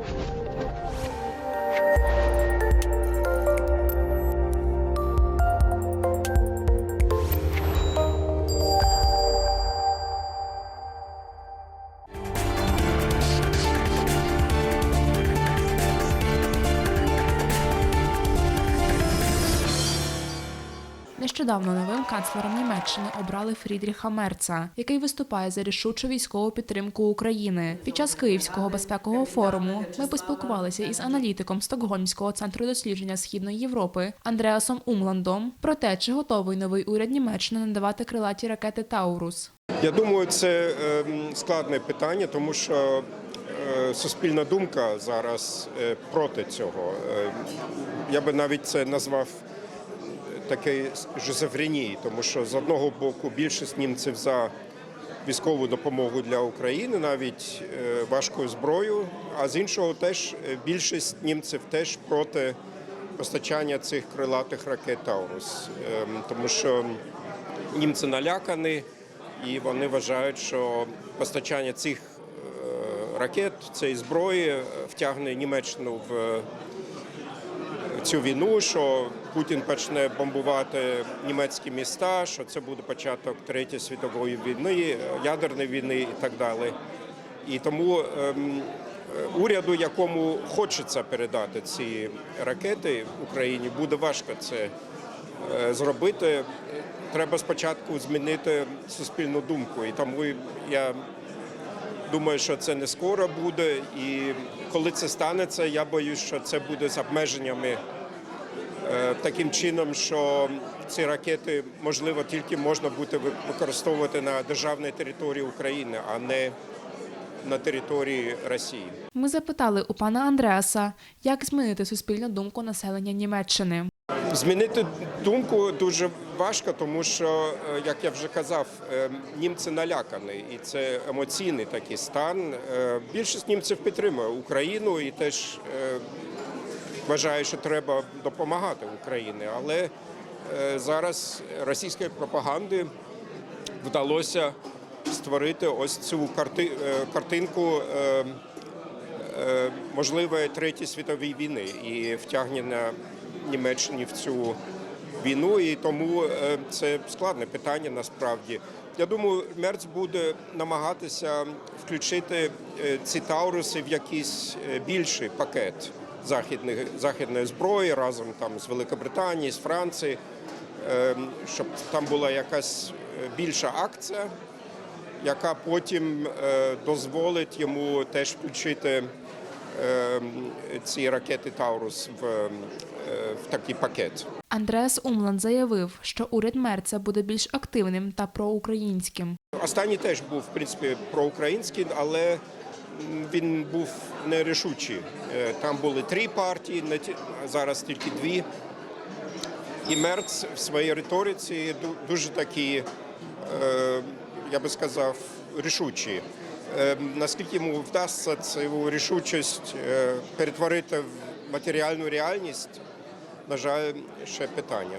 Thank you. Нещодавно новим канцлером Німеччини обрали Фрідріха Мерца, який виступає за рішучу військову підтримку України. Під час Київського безпекового форуму ми поспілкувалися із аналітиком Стокгольмського центру дослідження Східної Європи Андреасом Умландом про те, чи готовий новий уряд Німеччини надавати крилаті ракети Таурус. Я думаю, це ем, складне питання, тому що е, суспільна думка зараз е, проти цього. Е, Я би навіть це назвав такий шизофренії, тому що з одного боку більшість німців за військову допомогу для України, навіть е, важкою зброєю, а з іншого теж е, більшість німців теж проти постачання цих крилатих ракет Таурус, Ем, тому що німці налякані, і вони вважають, що постачання цих е, ракет, цієї зброї втягне Німеччину в цю війну, що Путін почне бомбувати німецькі міста, що це буде початок Третьої світової війни, ядерної війни і так далі. І тому ем, е, уряду, якому хочеться передати ці ракети Україні, буде важко це е, зробити. Треба спочатку змінити суспільну думку. І тому я думаю, що це не скоро буде. І коли це станеться, я боюсь, що це буде з обмеженнями таким чином, що ці ракети можливо тільки можна буде ви- використовувати на державній території України, а не на території Росії. Ми запитали у пана Андреаса, як змінити суспільну думку населення Німеччини. Змінити думку дуже важко, тому що, е, як я вже казав, е, німці налякані, і це емоційний такий стан. Е, Більшість німців підтримує Україну і теж вважає, що треба допомагати Україні. Але е, зараз російської пропаганди вдалося створити ось цю е, картинку. е, можливої третьої світової війни і втягнення Німеччини в цю війну. І тому це складне питання насправді. Я думаю, Мерц буде намагатися включити ці тауруси в якийсь більший пакет західних західної зброї разом там з Великобританії, з Франції, е, щоб там була якась е, більша акція яка потім е, дозволить йому теж включити е, ці ракети Таурус в, е, в такий пакет. Андреас Умланд заявив, що уряд Мерца буде більш активним та проукраїнським. Останній теж був в принципі проукраїнський, але він був нерішучий. Е, Там були три партії, зараз тільки дві. І Мерц в своїй риториці дуже такі, е, я би сказав, рішучі. Е, Наскільки йому вдасться цю рішучість перетворити в матеріальну реальність, на жаль, ще питання.